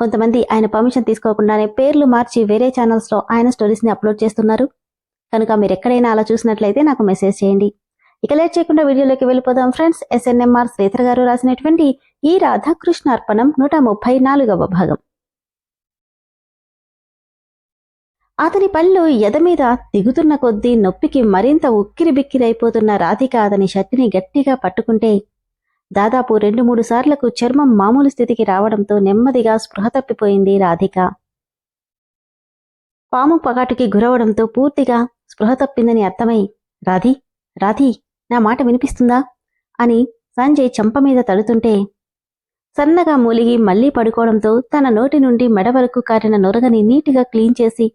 కొంతమంది ఆయన పర్మిషన్ తీసుకోకుండానే పేర్లు మార్చి వేరే ఛానల్స్లో ఆయన స్టోరీస్ని అప్లోడ్ చేస్తున్నారు. కనుక మీరు ఎక్కడైనా అలా చూసినట్లయితే నాకు మెసేజ్ చేయండి. ఇక లేట్ చేయకుండా వీడియోలోకి వెళ్ళిపోదాం ఫ్రెండ్స్ ఎస్ఎన్ఎంఆర్ శ్రీధర్ గారు రాసినటువంటి ఈ రాధాకృష్ణ అర్పణం నూట ముప్పై నాలుగవ భాగం. అతని పళ్ళు ఎద మీద దిగుతున్న కొద్దీ నొప్పికి మరింత ఉక్కిరి బిక్కిరైపోతున్న రాధిక అతని షర్టిని గట్టిగా పట్టుకుంటే దాదాపు రెండు మూడు సార్లకు చర్మం మామూలు స్థితికి రావడంతో నెమ్మదిగా స్పృహ తప్పిపోయింది రాధిక. పాము పగాటుకి గురవడంతో పూర్తిగా స్పృహ తప్పిందని అర్థమై రాధి రాధి నా మాట వినిపిస్తుందా? అని సంజయ్ చెంప మీద తడుతుంటే సన్నగా మూలిగి మళ్ళీ పడుకోవడంతో తన నోటి నుండి మెడ వరకు కారిన నొరగని నీటిగా క్లీన్ చేసి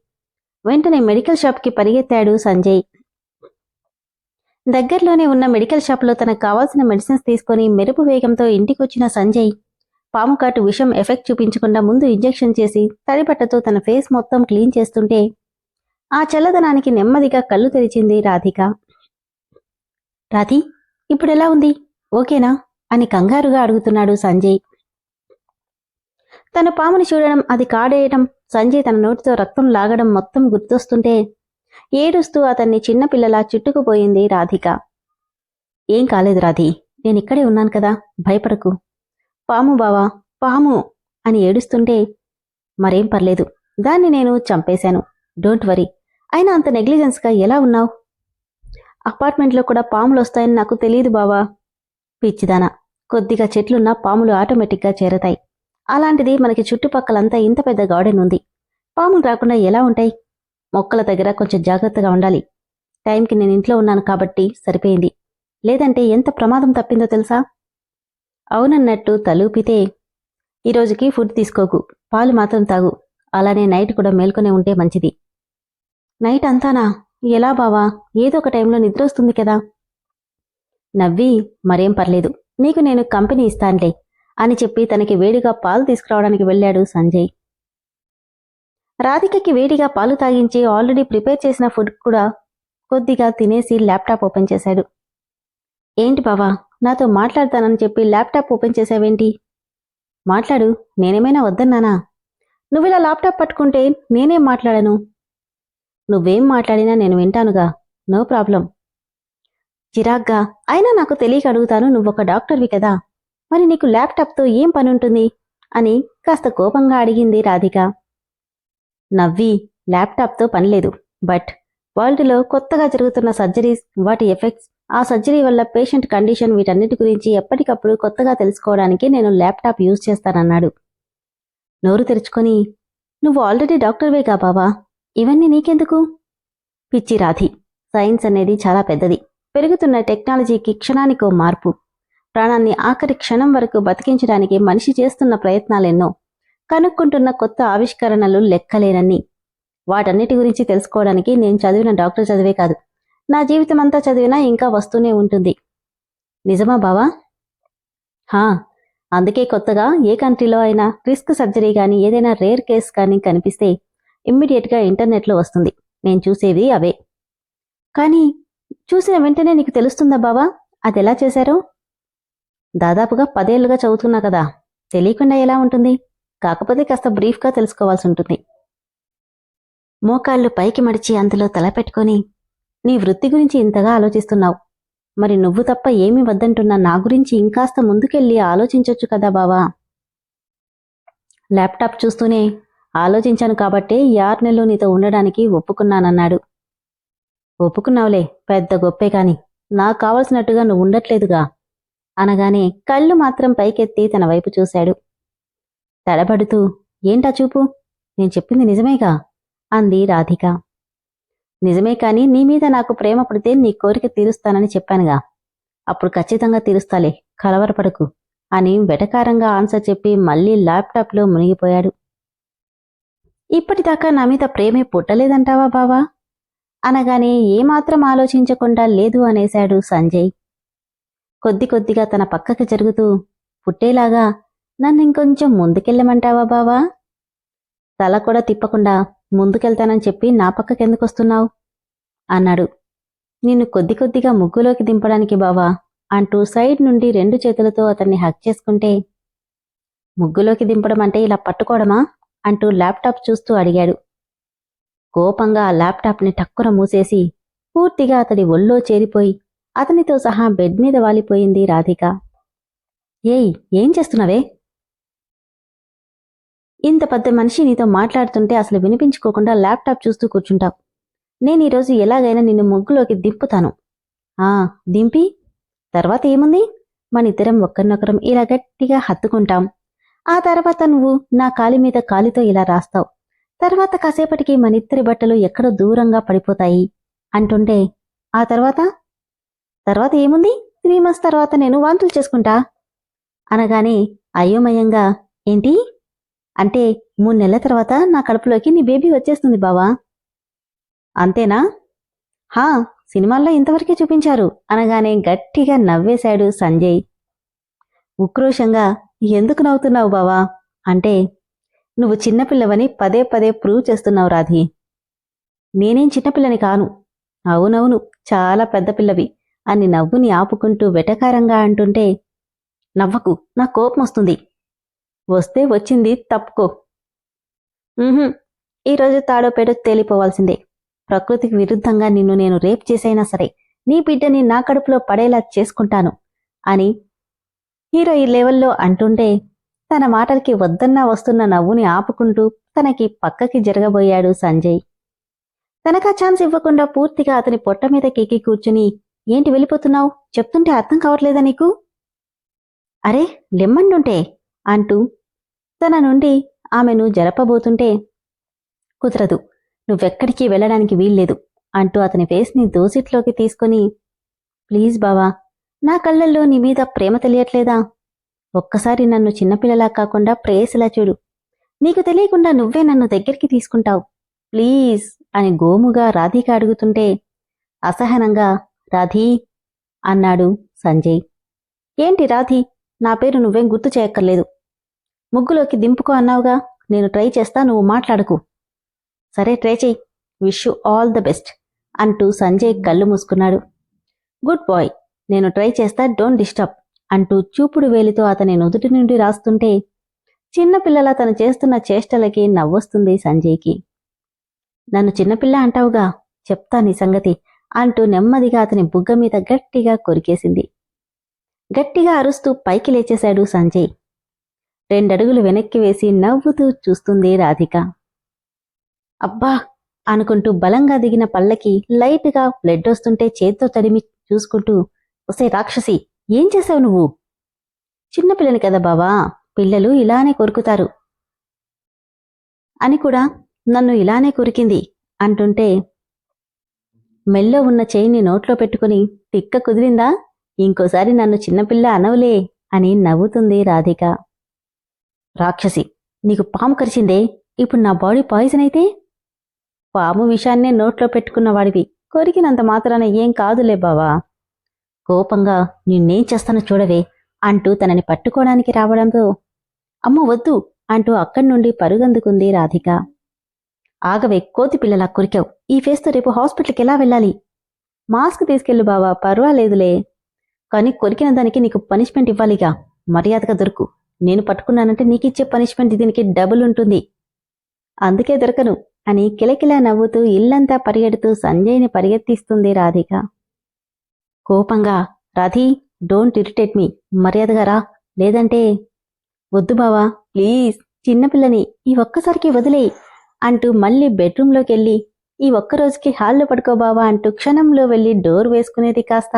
వెంటనే మెడికల్ షాప్కి పరిగెత్తాడు సంజయ్. దగ్గరలోనే ఉన్న మెడికల్ షాప్లో తనకు కావాల్సిన మెడిసిన్స్ తీసుకొని మెరుపు వేగంతో ఇంటికొచ్చిన సంజయ్. పాము కాటు విషం ఎఫెక్ట్ చూపించకుండా ముందు ఇంజెక్షన్ చేసి తడిబట్టతో తన ఫేస్ మొత్తం క్లీన్ చేస్తుంటే ఆ చల్లదనానికి నెమ్మదిగా కళ్ళు తెరిచింది రాధిక. రాధి ఇప్పుడెలా ఉంది? ఓకేనా? అని కంగారుగా అడుగుతున్నాడు సంజయ్. తన పాముని చూడడం అది కాడేయడం సంజయ్ తన నోటితో రక్తం లాగడం మొత్తం గుర్తొస్తుంటే ఏడుస్తూ అతన్ని చిన్నపిల్లలా చుట్టుకుపోయింది రాధిక. ఏం కాలేదు రాధి నేనిక్కడే ఉన్నాను కదా భయపడకు. పాము బావా పాము! అని ఏడుస్తుంటే మరేం పర్లేదు దాన్ని నేను చంపేశాను. Don't worry. అయినా అంత నెగ్లిజెన్స్గా ఎలా ఉన్నావు? అపార్ట్మెంట్లో కూడా పాములు వస్తాయని నాకు తెలియదు బావా. పిచ్చిదానా కొద్దిగా చెట్లున్నా పాములు ఆటోమేటిక్గా చేరతాయి. అలాంటిది మనకి చుట్టుపక్కలంతా ఇంత పెద్ద గార్డెన్ ఉంది. పాములు రాకుండా ఎలా ఉంటాయి? మొక్కల దగ్గర కొంచెం జాగ్రత్తగా ఉండాలి. టైంకి నేను ఇంట్లో ఉన్నాను కాబట్టి సరిపోయింది. లేదంటే ఎంత ప్రమాదం తప్పిందో తెలుసా? అవునన్నట్టు తలూపితే ఈరోజుకి ఫుడ్ తీసుకోకు పాలు మాత్రం తాగు. అలానే నైట్ కూడా మేల్కొనే ఉంటే మంచిది. నైట్ అంతానా? ఎలా బావా? ఏదో ఒక టైంలో నిద్ర వస్తుంది కదా. నవ్వి మరేం పర్లేదు. నీకు నేను కంపెనీ ఇస్తానులే అని చెప్పి తనకి వేడిగా పాలు తీసుకురావడానికి వెళ్ళాడు సంజయ్. రాధికకి వేడిగా పాలు తాగించి ఆల్రెడీ ప్రిపేర్ చేసిన ఫుడ్ కూడా కొద్దిగా తినేసి ల్యాప్టాప్ ఓపెన్ చేశాడు. ఏంటి బావా నాతో మాట్లాడతానని చెప్పి ల్యాప్టాప్ ఓపెన్ చేసావేంటి మాట్లాడు నేనేమైనా వద్దన్నానా? నువ్విలా ల్యాప్టాప్ పట్టుకుంటే నేనేం మాట్లాడను? నువ్వేం మాట్లాడినా నేను వింటానుగా నో ప్రాబ్లం. చిరాగ్గా అయినా నాకు తెలియక అడుగుతాను నువ్వొక డాక్టర్వి కదా. మరి నీకు ల్యాప్టాప్తో ఏం పనుంటుంది అని కాస్త కోపంగా అడిగింది రాధిక. నవ్వి ల్యాప్టాప్తో పనిలేదు బట్ వరల్డ్లో కొత్తగా జరుగుతున్న సర్జరీస్ వాటి ఎఫెక్ట్స్ ఆ సర్జరీ వల్ల పేషెంట్ కండిషన్ వీటన్నిటి గురించి ఎప్పటికప్పుడు కొత్తగా తెలుసుకోవడానికి నేను ల్యాప్టాప్ యూజ్ చేస్తానన్నాడు. నోరు తెరుచుకొని నువ్వు ఆల్రెడీ డాక్టర్వేగా బావా? ఇవన్నీ నీకెందుకు? పిచ్చి రాధి. సైన్స్ అనేది చాలా పెద్దది. పెరుగుతున్న టెక్నాలజీకి క్షణానికో మార్పు. ప్రాణాన్ని ఆఖరి క్షణం వరకు బతికించడానికి మనిషి చేస్తున్న ప్రయత్నాలెన్నో కనుక్కుంటున్న కొత్త ఆవిష్కరణలు లెక్కలేనన్ని. వాటన్నిటి గురించి తెలుసుకోవడానికి నేను చదివిన డాక్టర్ చదివే కాదు. నా జీవితం అంతా చదివినా ఇంకా వస్తూనే ఉంటుంది. నిజమా బావా? హా అందుకే కొత్తగా ఏ కంట్రీలో అయినా రిస్క్ సర్జరీ కానీ ఏదైనా రేర్ కేస్ కానీ కనిపిస్తే ఇమ్మీడియట్గా ఇంటర్నెట్లో వస్తుంది. నేను చూసేవి అవే. కానీ చూసిన వెంటనే నీకు తెలుస్తుందా బావా? అది ఎలా చేశారో? దాదాపుగా పదేళ్ళుగా చదువుతున్నా కదా. తెలియకుండా ఎలా ఉంటుంది? కాకపోతే కాస్త బ్రీఫ్గా తెలుసుకోవాల్సి ఉంటుంది మోకాళ్ళు పైకి మడిచి అందులో తల పెట్టుకొని నీ వృత్తి గురించి ఇంతగా ఆలోచిస్తున్నావు. మరి నువ్వు తప్ప ఏమి వద్దంటున్నా నా గురించి ఇంకాస్త ముందుకెళ్ళి ఆలోచించొచ్చు కదా బావా. ల్యాప్టాప్ చూస్తూనే ఆలోచించాను కాబట్టే ఈ ఆరు నెలలు నీతో ఉండడానికి ఒప్పుకున్నానన్నాడు. ఒప్పుకున్నావులే పెద్ద గొప్పే కాని నాకు కావలసినట్టుగా నువ్వు ఉండట్లేదుగా. అనగానే కళ్ళు మాత్రం పైకెత్తి తన వైపు చూశాడు. తడబడుతూ ఏంటా చూపు? నేను చెప్పింది నిజమేగా? అంది రాధిక. నిజమే కాని నీ మీద నాకు ప్రేమ పడితే నీ కోరిక తీరుస్తానని చెప్పానుగా. అప్పుడు ఖచ్చితంగా తీరుస్తాలే కలవరపడకు అని వెటకారంగా ఆన్సర్ చెప్పి మళ్ళీ ల్యాప్టాప్లో మునిగిపోయాడు. ఇప్పటిదాకా నా మీద ప్రేమే పుట్టలేదంటావా బావా? అనగానే ఏమాత్రం ఆలోచించకుండా లేదు అనేశాడు సంజయ్. కొద్ది కొద్దిగా తన పక్కకి జరుగుతూ పుట్టేలాగా నన్ను ఇంకొంచెం ముందుకెళ్ళమంటావా బావా? తల కూడా తిప్పకుండా ముందుకెళ్తానని చెప్పి నా పక్కకెందుకొస్తున్నావు? అన్నాడు. నిన్ను కొద్ది కొద్దిగా ముగ్గులోకి దింపడానికి బావా అంటూ సైడ్ నుండి రెండు చేతులతో అతన్ని హక్ చేసుకుంటే ముగ్గులోకి దింపడం అంటే ఇలా పట్టుకోవడమా? అంటూ ల్యాప్టాప్ చూస్తూ అడిగాడు. కోపంగా ఆ ల్యాప్టాప్ని టక్కున మూసేసి పూర్తిగా అతడి ఒళ్ళో చేరిపోయి అతనితో సహా బెడ్ మీద వాలిపోయింది రాధిక. ఏయ్ ఏం చేస్తున్నావే? ఇంత పెద్ద మనిషి నీతో మాట్లాడుతుంటే అసలు వినిపించుకోకుండా ల్యాప్టాప్ చూస్తూ కూర్చుంటావు. నేను ఈరోజు ఎలాగైనా నిన్ను ముగ్గులోకి దింపుతాను. ఆ దింపి? తర్వాత ఏముంది? మనిద్దరం ఒకరినొకరం ఒక్కరినొకరం ఇలా గట్టిగా హత్తుకుంటాం. ఆ తర్వాత నువ్వు నా కాలి మీద కాలితో ఇలా రాస్తావు. తర్వాత కాసేపటికి మనిద్దరి బట్టలు ఎక్కడో దూరంగా పడిపోతాయి అంటుంటే ఆ తర్వాత? తర్వాత ఏముంది? త్రీ మంత్స్ తర్వాత నేను వాంతులు చేసుకుంటా? అనగానే అయోమయంగా ఏంటి? అంటే మూడు నెలల తర్వాత నా కడుపులోకి నీ బేబీ వచ్చేస్తుంది బావా. అంతేనా? హా సినిమాల్లో ఇంతవరకే చూపించారు. అనగానే గట్టిగా నవ్వేశాడు సంజయ్. ఉక్రోషంగా ఎందుకు నవ్వుతున్నావు బావా? అంటే నువ్వు చిన్నపిల్లవని పదే పదే ప్రూవ్ చేస్తున్నావు రాధి. నేనేం చిన్నపిల్లని కాను. అవునవును చాలా పెద్ద పిల్లవి. అని నవ్వుని ఆపుకుంటూ వెటకారంగా అంటుంటే నవ్వకు నా కోపం వస్తుంది వస్తే వచ్చింది తప్పుకో. ఈరోజు తాడోపేట తేలిపోవాల్సిందే. ప్రకృతికి విరుద్ధంగా నిన్ను నేను రేప్ చేసైనా సరే నీ బిడ్డని నా కడుపులో పడేలా చేసుకుంటాను అని హీరో ఈ లెవెల్లో అంటుంటే తన మాటలకి వద్దన్నా వస్తున్న నవ్వుని ఆపుకుంటూ తనకి పక్కకి జరగబోయాడు సంజయ్. తనకా ఛాన్స్ ఇవ్వకుండా పూర్తిగా అతని పొట్ట మీద కెక్కి కూర్చుని ఏంటి వెళ్ళిపోతున్నావు? చెప్తుంటే అర్థం కావట్లేదా నీకు? అరే లెమ్మండుంటే అంటూ తన నుండి ఆమెను జరపబోతుంటే కుదరదు నువ్వెక్కడికి వెళ్ళడానికి వీల్లేదు అంటూ అతని ఫేస్ని దోసిట్లోకి తీసుకొని ప్లీజ్ బావా నా కళ్ళల్లో నీ మీద ప్రేమ తెలియట్లేదా? ఒక్కసారి నన్ను చిన్నపిల్లలా కాకుండా ప్రేయసిలా చూడు. నీకు తెలియకుండా నువ్వే నన్ను దగ్గరికి తీసుకుంటావు. ప్లీజ్ అని గోముగా రాధిక అడుగుతుంటే అసహనంగా రాధీ అన్నాడు సంజయ్. ఏంటి రాధి నా పేరు నువ్వేం గుర్తు చేయక్కర్లేదు. ముగ్గులోకి దింపుకో అన్నావుగా. నేను ట్రై చేస్తా నువ్వు మాట్లాడకు. సరే ట్రై చెయ్యి wish you all the best అంటూ సంజయ్ కళ్ళు మూసుకున్నాడు. Good boy. నేను ట్రై చేస్తా డోంట్ డిస్టర్బ్ అంటూ చూపుడు వేలితో అతని నుదుటి నుండి రాస్తుంటే చిన్నపిల్లల తను చేస్తున్న చేష్టలకి నవ్వొస్తుంది సంజయ్కి. నన్ను చిన్నపిల్ల అంటావుగా చెప్తా నీ సంగతి అంటూ నెమ్మదిగా అతని బుగ్గ మీద గట్టిగా కొరికేసింది. గట్టిగా అరుస్తూ పైకి లేచేశాడు సంజయ్. రెండడుగులు వెనక్కి వేసి నవ్వుతూ చూస్తుంది రాధిక. అబ్బా! అనుకుంటూ బలంగా దిగిన పళ్ళకి లైట్గా బ్లడ్ వస్తుంటే చేత్తో తడిమి చూసుకుంటూ వస్తే రాక్షసి ఏం చేశావు నువ్వు? చిన్నపిల్లని కదా బావా పిల్లలు ఇలానే కొరుకుతారు. అని కూడా నన్ను ఇలానే కొరికింది అంటుంటే మెల్లో ఉన్న చేయిని నోట్లో పెట్టుకుని తిక్క కుదిరిందా? ఇంకోసారి నన్ను చిన్నపిల్ల అనవులే అని నవ్వుతుంది రాధిక. రాక్షసి నీకు పాము కరిచిందే ఇప్పుడు నా బాడీ పాయిజన్ అయితే? పాము విషాన్నే నోట్లో పెట్టుకున్న వాడివి కొరికినంత మాత్రాన ఏం కాదులే బావా. కోపంగా నిన్నేం చేస్తానో చూడవే అంటూ తనని పట్టుకోవడానికి రావడంతో అమ్మ వద్దు అంటూ అక్కడి నుండి పరుగందుకుంది రాధిక. ఆగవే కోతి పిల్లలా కొరికావు ఈ ఫేస్తో రేపు హాస్పిటల్కి ఎలా వెళ్ళాలి? మాస్క్ తీసుకెళ్ళు బావా పర్వాలేదులే. కానీ కొరికిన దానికి నీకు పనిష్మెంట్ ఇవ్వాలిగా మర్యాదగా దొరుకు. నేను పట్టుకున్నానంటే నీకిచ్చే పనిష్మెంట్ దీనికి డబుల్ ఉంటుంది. అందుకే దొరకను. అని కిలకిలా నవ్వుతూ ఇల్లంతా పరిగెడుతూ సంజయ్ని పరిగెత్తిస్తుంది రాధిక. కోపంగా రాధీ డోంట్ ఇరిటేట్ మీ మర్యాదగా రా. లేదంటే వద్దు బావా. ప్లీజ్ చిన్నపిల్లని ఈ ఒక్కసారికి వదిలే అంటూ మళ్ళీ బెడ్రూంలోకి వెళ్ళి ఈ ఒక్క రోజుకి హాల్లో పడుకో బావా అంటూ క్షణంలో వెళ్ళి డోర్ వేసుకునేది కాస్త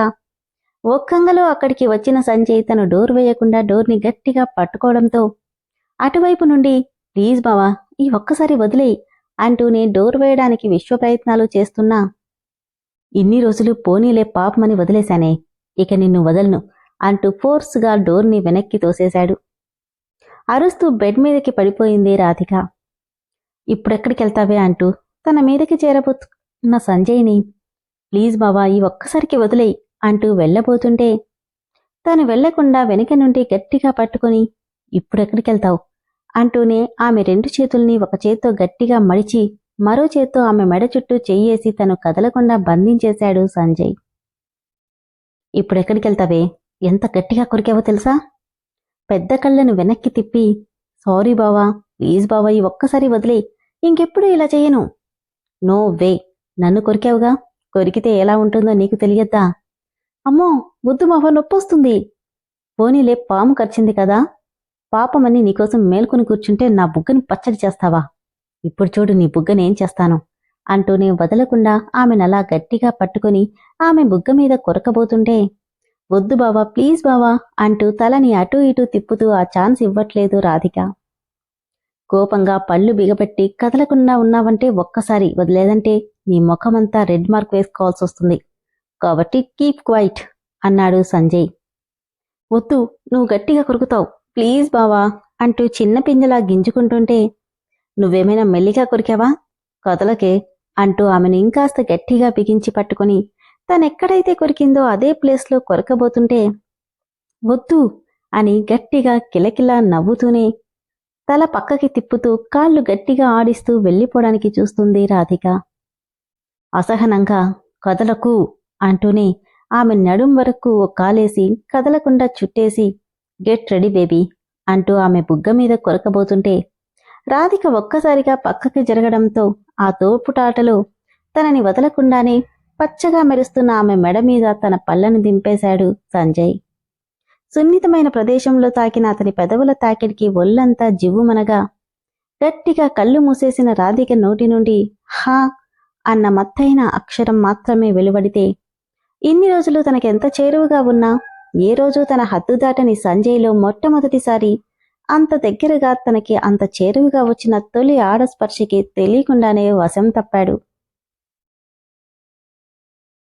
ఒక్కంగలో అక్కడికి వచ్చిన సంజయ్ తను డోర్ వేయకుండా డోర్ని గట్టిగా పట్టుకోవడంతో అటువైపు నుండి ప్లీజ్ బావా ఈ ఒక్కసారి వదిలేయి అంటూనే డోర్ వేయడానికి విశ్వ ప్రయత్నాలు చేస్తున్నా. ఇన్ని రోజులు పోనీలే పాపమని వదిలేశానే ఇక నిన్ను వదలను అంటూ ఫోర్స్గా డోర్ని వెనక్కి తోసేశాడు. అరుస్తూ బెడ్ మీదకి పడిపోయింది రాధిక. ఇప్పుడెక్కడికి వెళ్తావే అంటూ తన మీదకి చేరబోతున్న సంజయ్ని ప్లీజ్ బావా ఈ ఒక్కసారికి వదిలేయి అంటూ వెళ్ళబోతుంటే తను వెళ్ళకుండా వెనక నుండి గట్టిగా పట్టుకొని ఇప్పుడెక్కడికెళ్తావు? అంటూనే ఆమె రెండు చేతుల్ని ఒక చేత్తో గట్టిగా మడిచి మరో చేత్తో ఆమె మెడ చుట్టూ చెయ్యేసి తను కదలకుండా బంధించేశాడు సంజయ్. ఇప్పుడెక్కడికెళ్తావే? ఎంత గట్టిగా కొరికావో తెలుసా? పెద్ద కళ్ళను వెనక్కి తిప్పి సారీ బావా ప్లీజ్ బావా ఈ ఒక్కసారి వదిలే ఇంకెప్పుడు ఇలా చేయను నో వే నన్ను కొరికావుగా? కొరికితే ఎలా ఉంటుందో నీకు తెలియద్దా? అమ్మో వద్దు మావ నొప్పొస్తుంది. పోనీలే పాము కరిచింది కదా. పాపమని నీకోసం మేల్కొని కూర్చుంటే నా బుగ్గని పచ్చడి చేస్తావా? ఇప్పుడు చూడు నీ బుగ్గనేం చేస్తాను. అంటూనే వదలకుండా ఆమెనలా గట్టిగా పట్టుకుని ఆమె బుగ్గ మీద కొరకబోతుంటే వద్దు బావా ప్లీజ్ బావా అంటూ తలని అటూ ఇటూ తిప్పుతూ ఆ ఛాన్స్ ఇవ్వట్లేదు రాధిక. కోపంగా పళ్ళు బిగపెట్టి కదలకుండా ఉన్నావంటే ఒక్కసారి వదిలేదంటే నీ ముఖమంతా రెడ్ మార్క్ వేసుకోవాల్సి వస్తుంది కాబట్టి కీప్ క్వైట్ అన్నాడు సంజయ్. వద్దు నువ్వు గట్టిగా కొరుకుతావు. ప్లీజ్ బావా అంటూ చిన్న పింజలా గింజుకుంటుంటే నువ్వేమైనా మెల్లిగా కొరికావా? కదలకే అంటూ ఆమెను ఇంకాస్త గట్టిగా బిగించి పట్టుకుని తనెక్కడైతే కొరికిందో అదే ప్లేస్లో కొరకబోతుంటే వద్దు అని గట్టిగా కిలకిలా నవ్వుతూనే తల పక్కకి తిప్పుతూ కాళ్ళు గట్టిగా ఆడిస్తూ వెళ్ళిపోవడానికి చూస్తుంది రాధిక. అసహనంగా కదలకు. అంటూనే ఆమె నడుం వరకు ఓ కాలేసి కదలకుండా చుట్టేసి గెట్ రెడీ బేబీ అంటూ ఆమె బుగ్గ మీద కొరకబోతుంటే రాధిక ఒక్కసారిగా పక్కకి జరగడంతో ఆ తోపుటాటలో తనని వదలకుండానే పచ్చగా మెరుస్తున్న ఆమె మెడ మీద తన పళ్ళను దింపేశాడు సంజయ్. సున్నితమైన ప్రదేశంలో తాకిన అతని పెదవుల తాకిడికి ఒళ్ళంతా జివ్వుమనగా గట్టిగా కళ్ళు మూసేసిన రాధిక నోటి నుండి హా అన్న మత్తైన అక్షరం మాత్రమే వెలువడితే ఇన్ని రోజులు తనకెంత చేరువగా ఉన్నా ఏ రోజు తన హద్దు దాటని సంజయ్లో మొట్టమొదటిసారి అంత దగ్గరగా తనకి అంత చేరువగా వచ్చిన తొలి ఆడస్పర్శకి తెలియకుండానే వశం తప్పాడు.